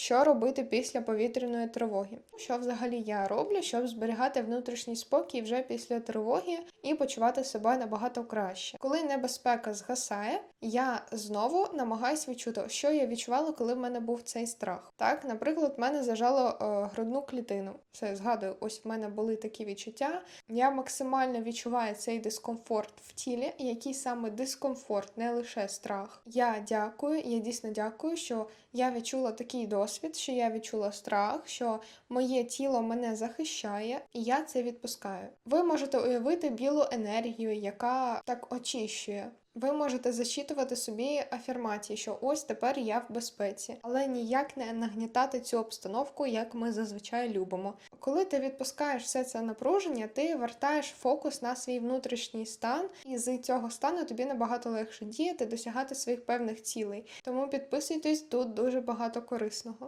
Що робити після повітряної тривоги? Що взагалі я роблю, щоб зберігати внутрішній спокій вже після тривоги і почувати себе набагато краще. Коли небезпека згасає, я знову намагаюсь відчути, що я відчувала, коли в мене був цей страх. Так, наприклад, в мене зажало е, грудну клітину. Все згадую, ось в мене були такі відчуття. Я максимально відчуваю цей дискомфорт в тілі, який саме дискомфорт, не лише страх. Я дякую, я дійсно дякую, що я відчула такий досвід, що я відчула страх, що моє тіло мене захищає, і я це відпускаю. Ви можете уявити білу енергію, яка так очищує. Ви можете зачитувати собі афірмації, що ось тепер я в безпеці, але ніяк не нагнітати цю обстановку, як ми зазвичай любимо. Коли ти відпускаєш все це напруження, ти вертаєш фокус на свій внутрішній стан, і з цього стану тобі набагато легше діяти, досягати своїх певних цілей. Тому підписуйтесь тут дуже багато корисного.